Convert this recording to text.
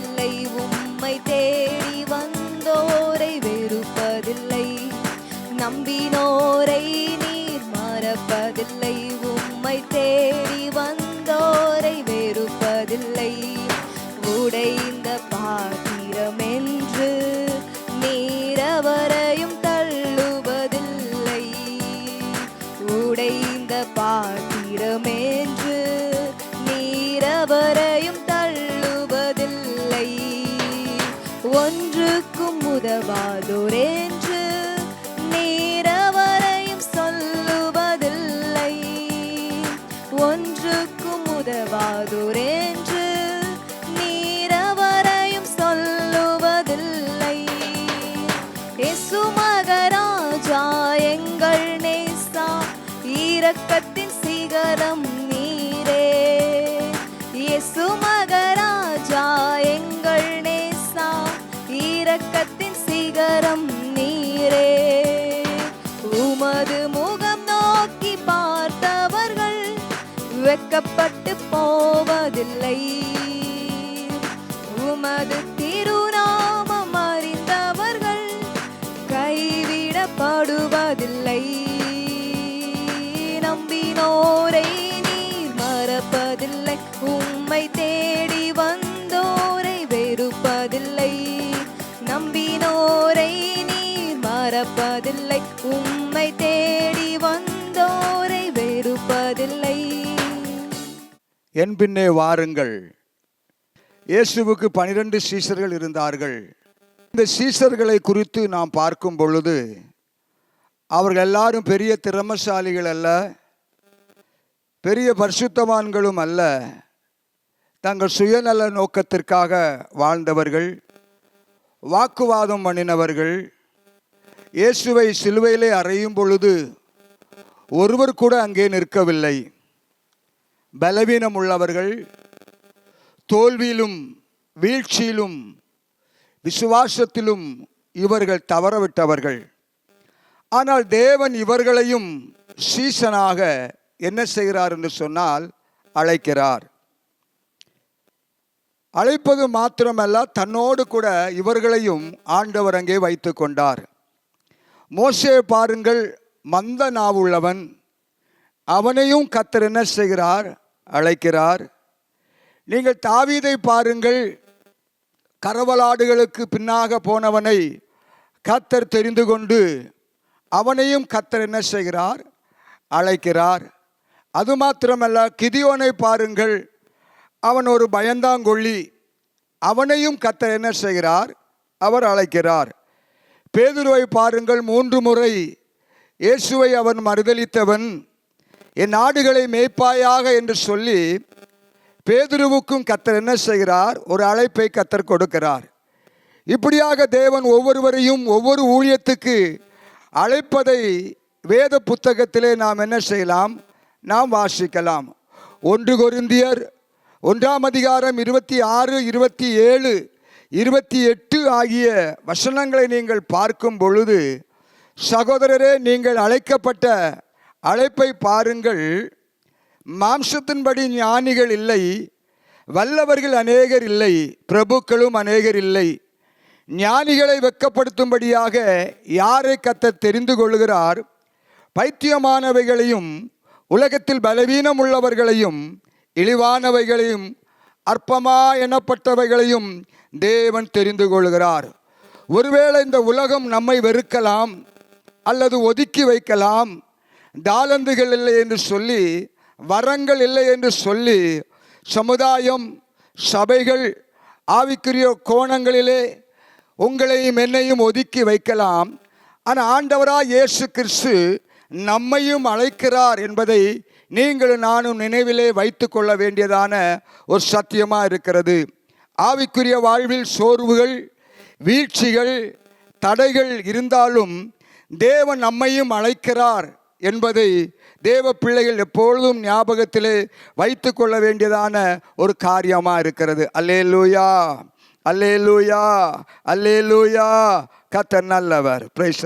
வெறுப்பதில்லை உம்மை தேடி வந்தோரை வெறுப்பதில்லை. நம்பினோரை நீர் மறப்பதில்லை உம்மை தேடி ஒன்றுக்கும் உதவாதோரென்று நீரவரையும் சொல்லுவதில்லை. ஒன்றுக்கும் உதவாதோரென்று நீரவரையும் சொல்லுவதில்லை. எசுமகராஜா எங்கள் நேசா இரக்கத்தின் சிகரம் இரக்கத்தின் சிகரம் நீரே. உமது முகம் நோக்கி பார்த்தவர்கள் வெக்கப்பட்டு போவதில்லை. உமது திருநாமம் அறிந்தவர்கள் கைவிடப்படுவதில்லை. நம்பினோரை நீர் மறப்பதில்லை. உம்மை தேடி வந்தோரை வெறுப்பதில்லை. என் பின்னே வாருங்கள். இயேசுவுக்கு பனிரெண்டு சீசர்கள் இருந்தார்கள். இந்த சீசர்களை குறித்து நாம் பார்க்கும் பொழுது அவர்கள் எல்லாரும் பெரிய திறமசாலிகள் அல்ல பெரிய பரிசுத்தவான்களும் அல்ல தங்கள் சுயநல நோக்கத்திற்காக வாழ்ந்தவர்கள் வாக்குவாதம் பண்ணினவர்கள். இயேசுவை சிலுவையிலே அறையும் பொழுது ஒருவர் கூட அங்கே நிற்கவில்லை. பலவீனம் உள்ளவர்கள் தோல்வியிலும் வீழ்ச்சியிலும் விசுவாசத்திலும் இவர்கள் தவறவிட்டவர்கள். ஆனால் தேவன் இவர்களையும் சீசனாக என்ன செய்கிறார் என்று சொன்னால் அழைக்கிறார். அழைப்பது மாத்திரமல்ல தன்னோடு கூட இவர்களையும் ஆண்டவர் அங்கே வைத்து கொண்டார். மோசே பாருங்கள் மந்த நாவுள்ளவன் அவனையும் கத்தர் என்ன செய்கிறார்? அழைக்கிறார். நீங்கள் தாவீதை பாருங்கள். கரவலாடுகளுக்கு பின்னாக போனவனை கத்தர் தெரிந்து கொண்டு அவனையும் கத்தர் என்ன செய்கிறார்? அழைக்கிறார். அது மாத்திரமல்ல கிதியோனை பாருங்கள். அவன் ஒரு பயந்தாங்கொள்ளி அவனையும் கத்தர் என்ன செய்கிறார்? அவர் அழைக்கிறார். பேதுருவை பாருங்கள் மூன்று முறை. இயேசுவை அவன் மறுதலித்தவன். என் நாடுகளை மேய்ப்பாயாக என்று சொல்லி பேதுருவுக்கும் கத்தர் என்ன செய்கிறார்? ஒரு அழைப்பை கத்தர் கொடுக்கிறார். இப்படியாக தேவன் ஒவ்வொருவரையும் ஒவ்வொரு ஊழியத்துக்கு அழைப்பதை வேத புத்தகத்திலே நாம் என்ன செய்யலாம்? நாம் வாசிக்கலாம். ஒன்று கொருந்தியர் ஒன்றாம் அதிகாரம் இருபத்தி ஆறு இருபத்தி ஏழு இருபத்தி எட்டு ஆகிய வசனங்களை நீங்கள் பார்க்கும் பொழுது சகோதரரே நீங்கள் அழைக்கப்பட்ட அழைப்பை பாருங்கள். மாம்சத்தின்படி ஞானிகள் இல்லை. வல்லவர்கள் அநேகர் இல்லை. பிரபுக்களும் அநேகர் இல்லை. ஞானிகளை வெட்கப்படுத்தும்படியாக யாரை கத்த தெரிந்து கொள்கிறார்? பைத்தியமானவைகளையும் உலகத்தில் பலவீனம் உள்ளவர்களையும் இழிவானவைகளையும் அற்பமா எனப்பட்டவைகளையும் தேவன் தெரிந்து கொள்கிறார். ஒருவேளை இந்த உலகம் நம்மை வெறுக்கலாம் அல்லது ஒதுக்கி வைக்கலாம். தாளந்துகள் இல்லை என்று சொல்லி வரங்கள் இல்லை என்று சொல்லி சமுதாயம் சபைகள் ஆவிக்குரிய கோணங்களிலே உங்களையும் என்னையும் ஒதுக்கி வைக்கலாம். ஆனால் ஆண்டவராக இயேசு கிறிஸ்து நம்மையும் அழைக்கிறார் என்பதை நீங்களும் நானும் நினைவிலே வைத்து கொள்ள வேண்டியதான ஒரு சத்தியமாக இருக்கிறது. ஆவிக்குரிய வாழ்வில் சோர்வுகள் வீழ்ச்சிகள் தடைகள் இருந்தாலும் தேவன் நம்மையும் அழைக்கிறார். என்பதை தேவ பிள்ளைகள் எப்பொழுதும் ஞாபகத்திலே வைத்து கொள்ள வேண்டியதான ஒரு காரியமாக இருக்கிறது. அலே லூயா அல்லே லூயா அல்லே லூயா கத்த நல்லவர் பிரைஸ்